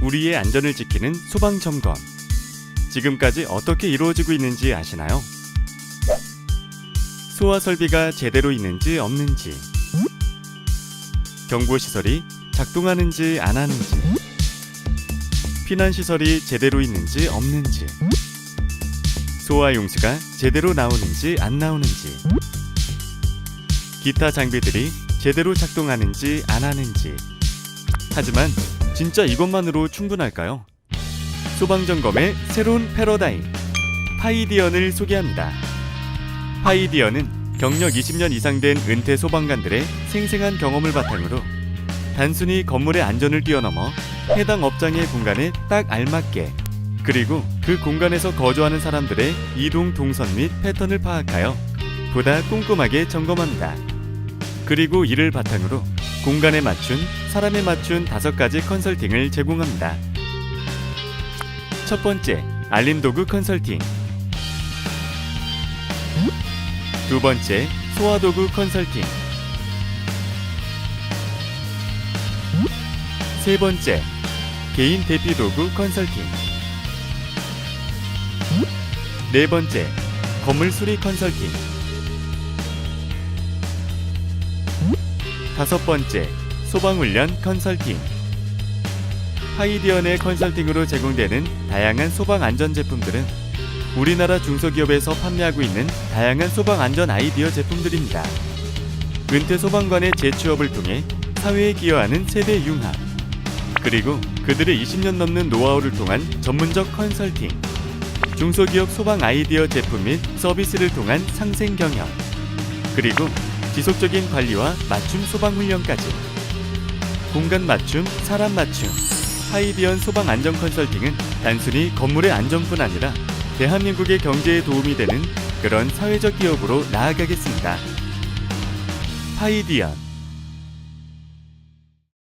우리의 안전을 지키는 소방 점검. 지금까지 어떻게 이루어지고 있는지 아시나요? 소화 설비가 제대로 있는지 없는지, 경보 시설이 작동하는지 안 하는지, 피난 시설이 제대로 있는지 없는지, 소화 용수가 제대로 나오는지 안 나오는지, 기타 장비들이 제대로 작동하는지 안 하는지. 하지만 진짜 이것만으로 충분할까요? 소방점검의 새로운 패러다임 파이디언을 소개합니다. 파이디언은 경력 20년 이상 된 은퇴 소방관들의 생생한 경험을 바탕으로 단순히 건물의 안전을 뛰어넘어 해당 업장의 공간에 딱 알맞게 그리고 그 공간에서 거주하는 사람들의 이동 동선 및 패턴을 파악하여 보다 꼼꼼하게 점검합니다. 그리고 이를 바탕으로 공간에 맞춘 사람에 맞춘 다섯 가지 컨설팅을 제공합니다. 첫 번째, 알림 도구 컨설팅. 두 번째, 소화 도구 컨설팅. 세 번째, 개인 대피 도구 컨설팅. 네 번째, 건물 수리 컨설팅. 다섯 번째, 소방훈련 컨설팅. 파이디언의 컨설팅으로 제공되는 다양한 소방 안전 제품들은 우리나라 중소기업에서 판매하고 있는 다양한 소방 안전 아이디어 제품들입니다. 은퇴 소방관의 재취업을 통해 사회에 기여하는 세대 융합, 그리고 그들의 20년 넘는 노하우를 통한 전문적 컨설팅, 중소기업 소방 아이디어 제품 및 서비스를 통한 상생 경영, 그리고 지속적인 관리와 맞춤 소방 훈련까지 공간 맞춤, 사람 맞춤 하이디언 소방 안전 컨설팅은 단순히 건물의 안전뿐 아니라 대한민국의 경제에 도움이 되는 그런 사회적 기업으로 나아가겠습니다. 파이디언